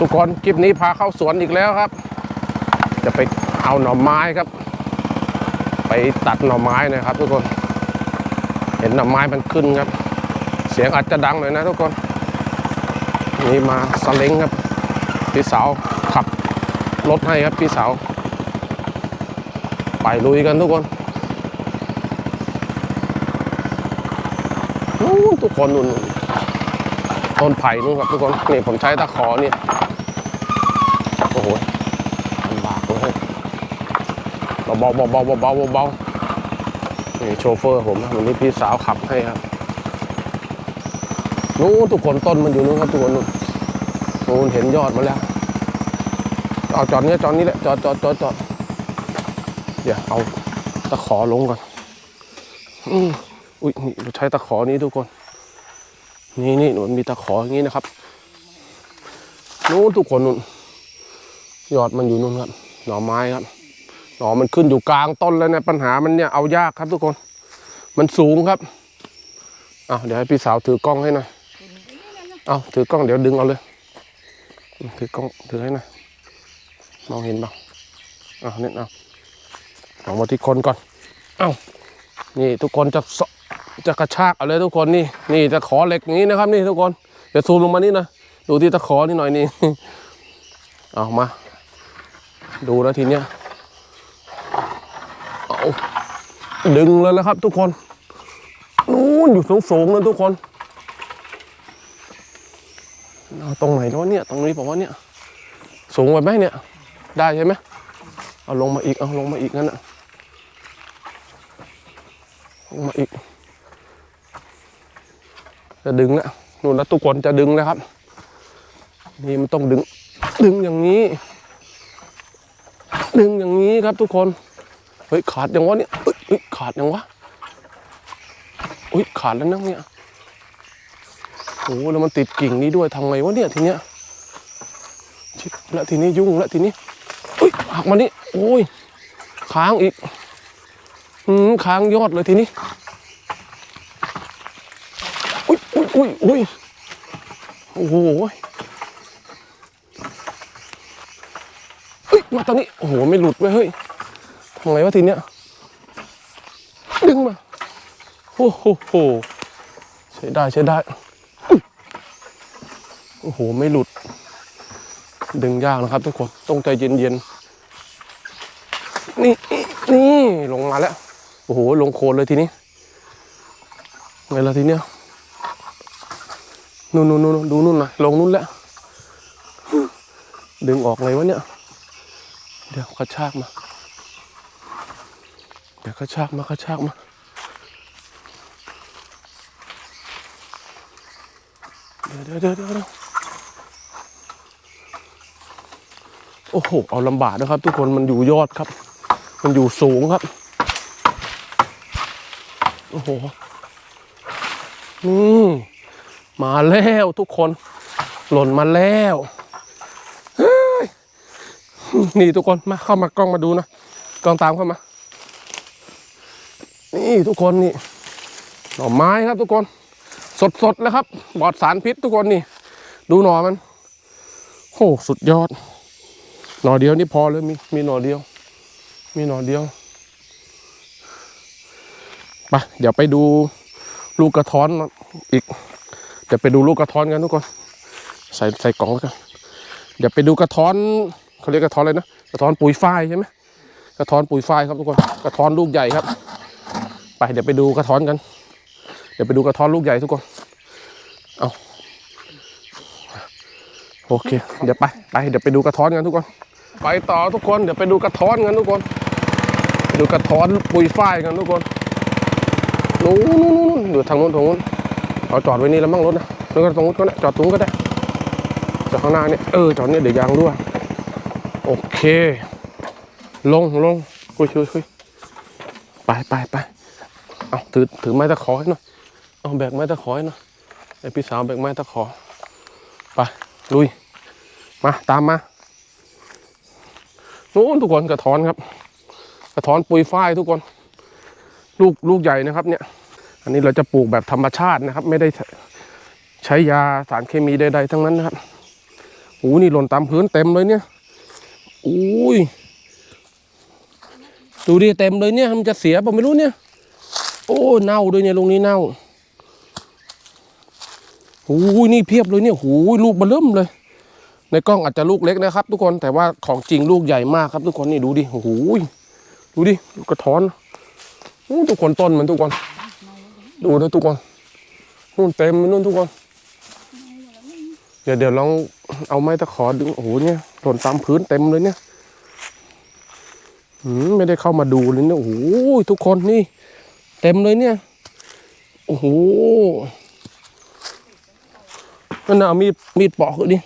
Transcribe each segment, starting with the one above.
ทุกคนคลิปนี้พาเข้าสวนอีกแล้วครับ จะไปเอาหน่อไม้ครับ ไปตัดหน่อไม้นะครับ ทุกคน เห็นหน่อไม้มันขึ้นครับ เสียงอาจจะดังหน่อยนะทุกคนนี่มาสล้งครับพี่สาวขับรถให้ครับพี่สาวไปลุยกันทุกคนนู้นทุกคนนู่นต้นไผ่นู่นครับทุกคนนี่ผมใช้ตะขอนี่ โอ้โหลำบากเลยเบาเบาเบาเบาเบานี่โชเฟอร์ผมนะวันนี้พี่สาวขับให้ครับนู้นทุกคนต้นมันอยู่นู้นครับทุกคนนู้นนู้นเห็นยอดมาแล้วเอาจอดเนี้ยจอดนี้แหละจอดจอดจอดจอดเดี๋ยวเอาตะขอลงก่อนอืมอุ้ยนี่เราใช้ตะขอนี้ทุกคน นี่นี่มันมีตะขออย่างนี้นะครับนู้นทุกคนนู้น ยอดมันอยู่นู้นครับ หน่อไม้ครับ หน่อมันขึ้นอยู่กลางต้นแล้วเนี่ยปัญหามันเนี่ยเอายากครับทุกคน มันสูงครับเอาเดี๋ยวให้พี่สาวถือกล้องให้หน่อยเอาถือกล้องเดี๋ยวดึงเอาเลย ถือกล้องถือให้หน่อยมองเห็นเปล่าอะเนี่ยเอาเอามาที่คนก่อน เอ้านี่ทุกคนจะจะกระชากเอาเลยทุกคนนี่ นี่จะขอเหล็กนี้นะครับ นี่ทุกคน เดี๋ยวซูมลงมานี่นะ ดูที่ตะขอนี่หน่อยนี่ เอามา ดูแล้วทีเนี้ยเอาดึงเลยแล้วครับทุกคนนู้นอยู่สูงๆนะทุกคนเอาตรงไหนแล้วะเนี่ย ตรงนี้ผมว่าเนี่ย สูงไปไหมเนี่ย ได้ใช่ไหมเอาลงมาอีก เอาลงมาอีกงั้นอะลงมาอีก จะดึงแล้วนู่นแล้วทุกคนจะดึงแล้วครับ นี่มันต้องดึง ดึงอย่างนี้ ดึงอย่างนี้ครับทุกคน เฮ้ยขาดยังวะเนี่ยเฮ้ยขาดยังวะอุ้ยขาดแล้วนะเนี่ยโอ้โหแล้วมันติดกิ่งนี้ด้วยทำไงวะเนี่ยทีเนี้ยชิบแล้วทีนี้ยุ่งแล้วทีนี้อุ้ยหักมานี่โอ้ยค้างอีกอืมค้างยอดเลยทีนี้อุ้ยอุ้ยอุ้ยอุ้ยโอ้โหเฮ้ย มาตอนนี้ โอ้โห ไม่หลุดเว้ยเฮ้ยทำไงวะทีเนี้ย ดึงมา โอ้โหโหใช้ได้ใช้ได้ โอ้โห ไม่หลุด ดึงยากนะครับทุกคน ต้องใจเย็นๆ นี่ นี่ลงมาแล้ว โอ้โห ลงโคลนเลยทีนี้ ไงล่ะทีเนี้ยนู่นนู่นนู่นดูนู่นนะลงนู่นแล้ว ดึงออกไงวะเนี่ย เดี๋ยวกระชากมา เดี๋ยวกระชากมากระชากมา เดี๋ยวเดี๋ยวเดี๋ยวเดี๋ยวโอ้โห เอาลำบากนะครับ ทุกคนมันอยู่ยอดครับ มันอยู่สูงครับ โอ้โหนี่มาแล้วทุกคน หล่นมาแล้ว นี่ทุกคนมาเข้ามากล้องมาดูนะกล้องตามเข้ามา นี่ทุกคนนี่หน่อไม้ครับทุกคน สดๆแล้วครับปลอดสารพิษทุกคนนี่ ดูหน่อมันโอ้สุดยอด หน่อเดียวนี่พอเลยมีมีหน่อเดียว มีหน่อเดียวไปเดี๋ยวไปดูลูกกระท้อนอีก เดี๋ยวไปดูลูกกระท้อนกันทุกคน ใส่ใส่กล่องแล้วกันเดี๋ยวไปดูกระท้อน เขาเรียกกระท้อนอะไรนะกระท้อนปุ๋ยฝ้ายใช่ไหมกระท้อนปุ๋ยฝ้ายครับทุกคนกระท้อนลูกใหญ่ครับ ไปเดี๋ยวไปดูกระท้อนกัน เดี๋ยวไปดูกระท้อนลูกใหญ่ทุกคนเอาโอเค เดี๋ยวไปไปเดี๋ยวไปดูกระท้อนกันทุกคน ไปต่อทุกคนเดี๋ยวไปดูกระท้อนกันทุกคน ดูกระท้อนปุยฝ้ายกันทุกคนนู้นนู้นนู้นอยู่ทางนู้นทางนู้นเอาจอดไว้นี่แล้วมั่งรถนะแล้วก็ตรงนู้นก็ได้จอดตรงนู้นก็ได้จอดข้างหน้าเนี่ยเออจอดเนี่ยเดี๋ยวยางรั่ว โอเค ลงลงคุยคุยคุยไปไปไปเอาถือถือไม้ตะขอให้หน่อยเอาแบกไม้ตะขอให้หน่อยไอพี่สาวแบกไม้ตะขอไปลุย มาตามมานู้นทุกคนกระท้อนครับ กระท้อนปุยฝ้ายทุกคน ลูกลูกใหญ่นะครับ เนี่ย อันนี้เราจะปลูกแบบธรรมชาตินะครับ ไม่ได้ใช้ยาสารเคมีใดๆทั้งนั้นนะครับโอ้นี่หล่นตามพื้นเต็มเลยเนี่ย อุ้ยดูดิเต็มเลยเนี่ยมันจะเสียเปล่าไม่รู้เนี่ย โอ้เน่าด้วยเนี่ยตรงนี้เน่าโอ้ยนี่เพียบเลยเนี่ยโอ้ยลูกเบอเริ่มเลย ในกล้องอาจจะลูกเล็กนะครับ ทุกคนแต่ว่าของจริงลูกใหญ่มากครับ ทุกคนนี่ดูดิโอ้โหดูดิลูกกระท้อนทุกคนต้นมันทุกคน ดูนะทุกคนนู่นเต็มนู่นทุกคน เดี๋ยวเดี๋ยวลอง เอาไม้ตะขอดึงโอ้โหเนี่ยหล่นตามพื้นเต็มเลยเนี่ยหืมไม่ได้เข้ามาดูเลยเนี่ยโอ้โหทุกคนนี่ เต็มเลยเนี่ย โอ้โหนั่นนะเอามีดมีดปอกดิ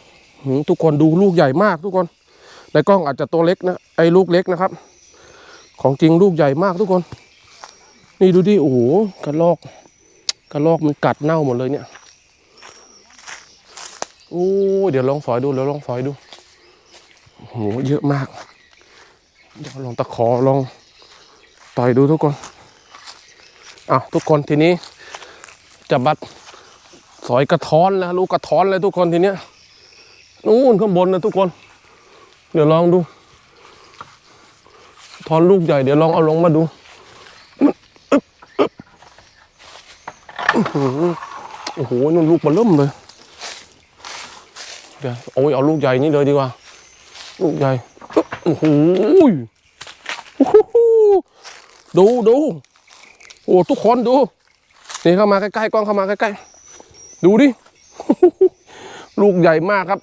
หืมทุกคนดูลูกใหญ่มากทุกคน ในกล้องอาจจะตัวเล็กนะไอ้ลูกเล็กนะครับ ของจริงลูกใหญ่มากทุกคน นี่ดูดิโอ้โหกระลอกกระลอกมันกัดเน่าหมดเลยเนี่ย อ้ยเดี๋ยวลองฝอยดูเดี๋ยวลองฝอยดูโหเยอะมาก เดี๋ยวลองตะขอลองต่อยดูทุกคนอะทุกคนทีนี้จะบัดสอยกระท้อนแล้วลูกกระท้อนเลยทุกคนทีเนี้ยนู่นข้างบนนะทุกคน เดี๋ยวลองดูทอนลูกใหญ่เดี๋ยวลองเอาลงมาดูมันอึ๊บอึ๊บอื้อหือโอ้โหนู่นลูกมันเริ่มเลย เดี๋ยวโอ้ยเอาลูกใหญ่นี่เลยดีกว่า ลูกใหญ่ปึ๊บโอ้โหดูดูโอ้ทุกคนดูนี่เข้ามาใกล้ๆกล้องเข้ามาใกล้ๆดูดิลูกใหญ่มากครับ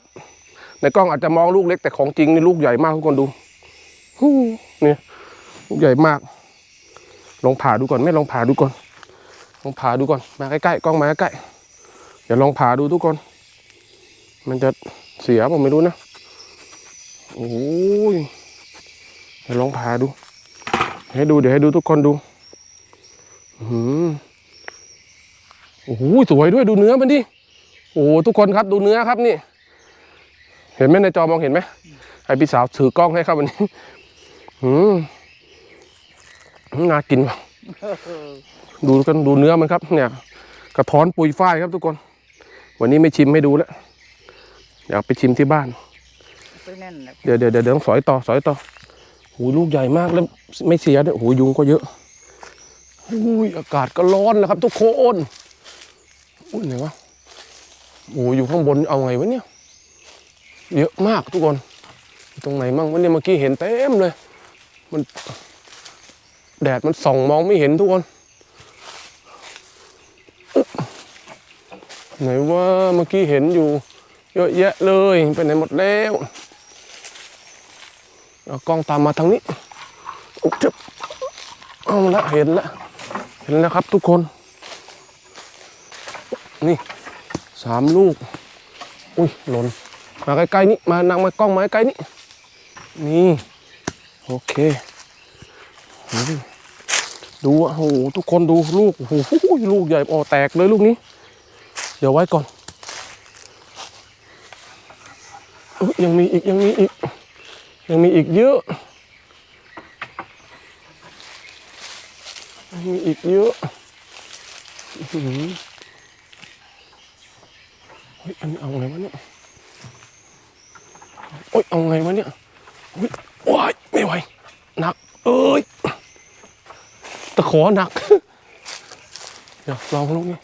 ในกล้องอาจจะมองลูกเล็กแต่ของจริงนี่ลูกใหญ่มากทุกคนดูนี่ลูกใหญ่มาก ลองผ่าดูก่อนไม่ลองผ่าดูก่อนลองผ่าดูก่อนมาใกล้ๆกล้องมาใกล้ๆเดี๋ยวลองผ่าดูทุกคน มันจะเสียผมไม่รู้นะ โอ้ยเดี๋ยวลองผ่าดู ให้ดูเดี๋ยวให้ดูทุกคนดูหือโอ้โหสวยด้วยดูเนื้อมันดิ โอ้ทุกคนครับดูเนื้อครับนี่ เห็นไหมในจอมองเห็นไหมให้พี่สาวถือกล้องให้ครับวันนี้อืมน่ากินว่ะดูกันดูเนื้อมันครับ เนี่ย กระท้อนปุยฝ้ายครับทุกคน วันนี้ไม่ชิมให้ดูแล้ว เดี๋ยวไปชิมที่บ้านไปแน่นนะเดี๋ยวเดี๋ยวเดี๋ยวเดี๋ยวต้องสอยต่อสอยต่อหูลูกใหญ่มากแล้วไม่เสียด้วยหูยุงก็เยอะอุ้ยอากาศก็ร้อนนะครับ ทุกคนอุ้ยไหนวะโอ้อยู่ข้างบนเอาไงวะเนี่ย เยอะมากทุกคนอยู่ตรงไหนมั่งวันนี้เมื่อกี้เห็นเต็มเลย มันแดดมันส่องมองไม่เห็นทุกคนอุ๊บไหนว่าเมื่อกี้เห็นอยู่ เยอะแยะเลยไปไหนหมดแล้วเอากล้องตามมาทางนี้อุ๊บจึ๊บเอาละเห็นละเห็นแล้วครับทุกคน นี่สามลูก อุ้ยหล่นมาใกล้ๆนี่มานั่งมากล้องมาใกล้ๆนี่นี่ โอเค ดูอะโอ้โหทุกคนดูลูกโอ้โหลูกใหญ่โอแตกเลยลูกนี้ เดี๋ยวไว้ก่อน เอ้ ยังมีอีกยังมีอีก ยังมีอีกเยอะยังมีอีกเยอะอื้อหือเฮ้ยอันเอาไงวะเนี่ยโอ้ยเอาไงวะเนี่ยโอ้ยว้ายไม่ไหวหนัก เอ้ยตะขอหนัก เดี๋ยวลองลูกนี้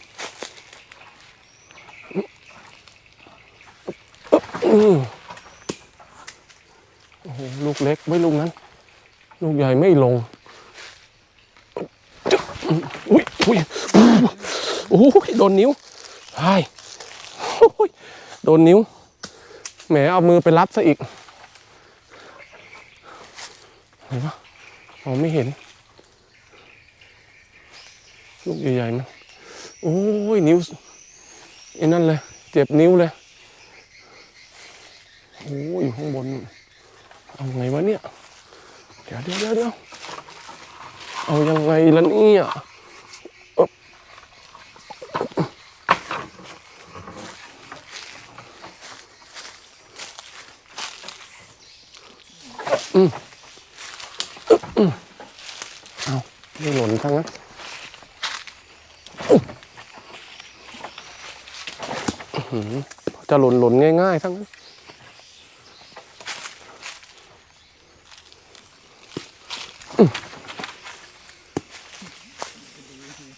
อืมโอ้โหลู กเล็กไม่ลูกนั้น ลูกใหญ่ไม่ลงอุ้ยอุ้ยโอ้ยโดนนิ้วใช่โดนนิ้ว แหมเอามือไปรับซะอีกเห็นปะมองไม่เห็น ลูกใหญ่ๆมันโอ้ยนิ้วไอ้นั่นเลย เจ็บนิ้วเลย โอ้ยอยู่ข้างบนนู่น เอาไงวะเนี่ย เดี๋ยวเดี๋ยวเดี๋ยวเดี๋ยวเอายังไงล่ะเนี่ยเอ๊บอืมเอาไม่หล่นทั้งนั้นอุ๊บอื้อหือจะหล่นหล่นง่ายๆทั้งนั้น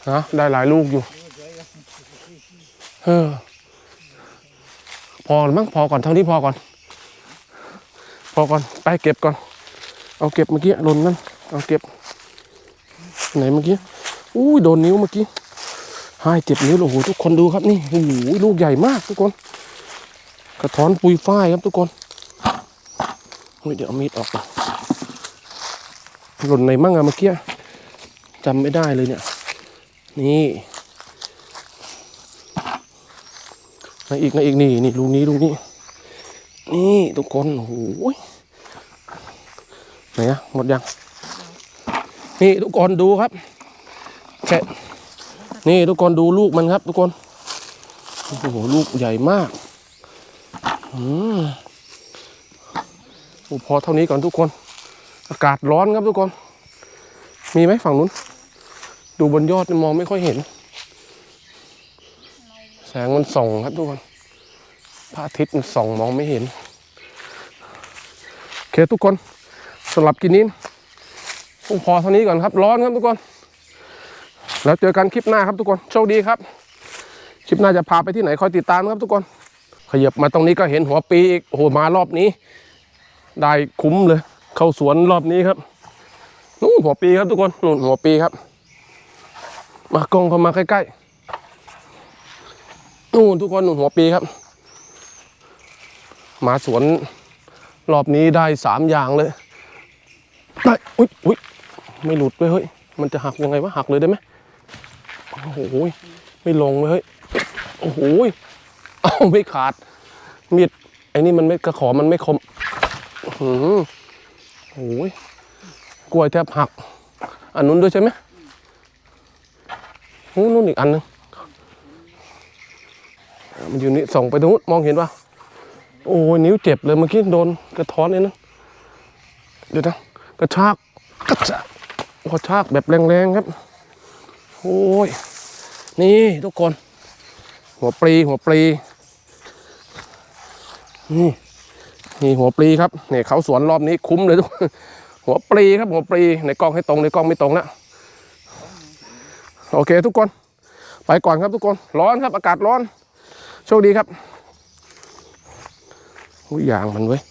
ฮะได้หลายลูกอยู่ เออ พอมั้งพอก่อนเท่านี้พอก่อน พอก่อนไปเก็บก่อน เอาเก็บเมื่อกี้หล่นนั่นเอาเก็บ ไหนเมื่อกี้อุ้ยโดนนิ้วเมื่อกี้ให้เจ็บนิ้วเลยโอ้โหทุกคนดูครับนี่โอ้โหลูกใหญ่มากทุกคน กระท้อนปุยฝ้ายครับทุกคนเดี๋ยวเอามีดออกหล่นไหนมั่งอะเมื่อกี้จำไม่ได้เลยเนี่ย นี่ไหนอีกไหนอีกนี่นี่ลูกนี้ลูกนี้ นี่ทุกคนโอ้โหไหนอะหมดยัง นี่ทุกคนดูครับแค่นี่ทุกคนดูลูกมันครับ ทุกคนโอ้โหลูกใหญ่มากอืมอพอเท่านี้ก่อนทุกคน อากาศร้อนครับทุกคน มีไหมฝั่งนู้น ดูบนยอดนี่มองไม่ค่อยเห็น แสงมันส่องครับทุกคนพระอาทิตย์มันส่องมองไม่เห็นโอเคทุกคนสำหรับกินนี้พอเท่านี้ก่อนครับ ร้อนครับทุกคน แล้วเจอกันคลิปหน้าครับทุกคนโชคดีครับคลิปหน้าจะพาไปที่ไหนคอยติดตามครับทุกคน ขยับมาตรงนี้ก็เห็นหัวปีอีกโอ้โหมารอบนี้ ได้คุ้มเลย เข้าสวนรอบนี้ครับนู่นหัวปีครับทุกคนนู่นหัวปีครับ มากล้องเข้ามาใกล้ๆนู่นทุกคนหนู่นหัวปีครับ มาสวนรอบนี้ได้สามอย่างเลย ได้ อุ้ยอุ้ยไม่หลุดเว้ยเฮ้ย มันจะหักยังไงวะ หักเลยได้ไหมโอ้โห ไม่ลงเว้ยเฮ้ย โอ้โห เอาไม่ขาด มีด ไอ้นี่มันไม่กระขอมันไม่คมอื้อหือโอ้ยกล้วยแทบหัก อันนู้นด้วยใช่ไหม นู้นนู้นอีกอันหนึงอะมันอยู่นี่ส่องไปตรงนู้นมองเห็นปะโอ้ยนิ้วเจ็บเลยเมื่อกี้โดนกระท้อนเลยนะเดี๋ยวนะกระชากกระชากกระชากแบบแรงๆครับโอ้ยนี่ทุกคน หัวปลีหัวปลีนี่นี่หัวปลีครับเนี่ยเขาสวนรอบนี้คุ้มเลยทุกหัวปลีครับหัวปลีในกล้องให้ตรงในกล้องไม่ตรงแล้ว โอเคทุกคน ไปก่อนครับทุกคน ร้อนครับอากาศร้อน โชคดีครับอุ้ยยางมันเว้ย